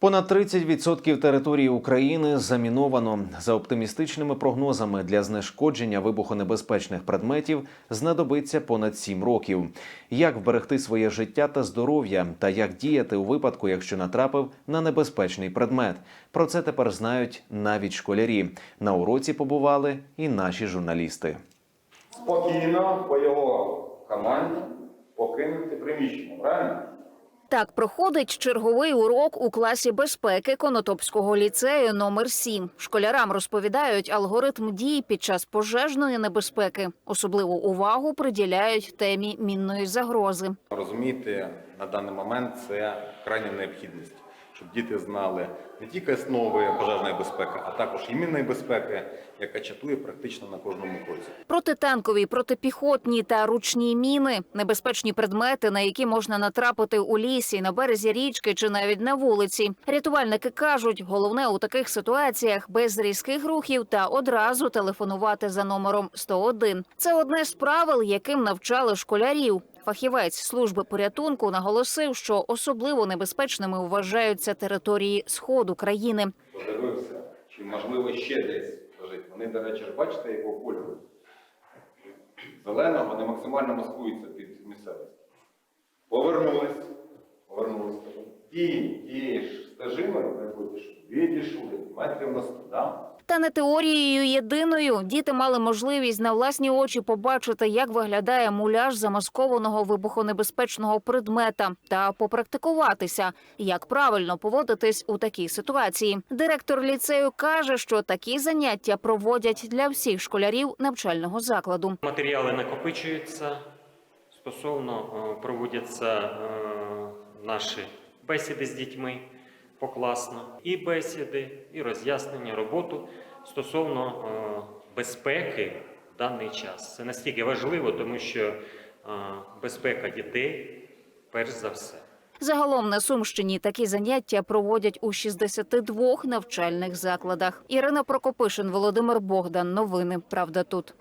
Понад 30% території України заміновано. За оптимістичними прогнозами для знешкодження вибухонебезпечних предметів знадобиться понад 7 років. Як вберегти своє життя та здоров'я, та як діяти у випадку, якщо натрапив на небезпечний предмет? Про це тепер знають навіть школярі. На уроці побували і наші журналісти. спокійно по його команді покинути приміщення, правильно? Так проходить черговий урок у класі безпеки Конотопського ліцею номер 7 Школярам розповідають алгоритм дій під час пожежної небезпеки. Особливу увагу приділяють темі мінної загрози. Розуміти на даний момент це крайня необхідність, щоб діти знали не тільки основи пожежної безпеки, а також і безпеки, яка чатує практично на кожному кроці. Протитанкові, протипіхотні та ручні міни небезпечні предмети, на які можна натрапити у лісі, на березі річки чи навіть на вулиці. Рятувальники кажуть, головне у таких ситуаціях без різких рухів та одразу телефонувати за номером 101. Це одне з правил, яким навчали школярів. Фахівець служби порятунку наголосив, що особливо небезпечними вважаються території сходу країни. Подивився, чи можливо ще десь лежить. Вони, до речі, бачите, якого кольору. Зелено, вони максимально маскуються під місцевість. Повернулись, повернулись. Ті, ті ж стежини, на яку пішли, відійшли, метрів да? Та не теорією єдиною діти мали можливість на власні очі побачити, як виглядає муляж замаскованого вибухонебезпечного предмета, та попрактикуватися, як правильно поводитись у такій ситуації. Директор ліцею каже, що такі заняття проводять для всіх школярів навчального закладу. Матеріали накопичуються стосовно е, проводяться е, наші бесіди з дітьми покласно, і бесіди, і роз'яснення роботу стосовно е, безпеки в даний час. Це настільки важливо, тому що е, безпека дітей перш за все. Загалом на Сумщині такі заняття проводять у 62 навчальних закладах. Ірина Прокопишин, Володимир Богдан. Новини. Правда тут.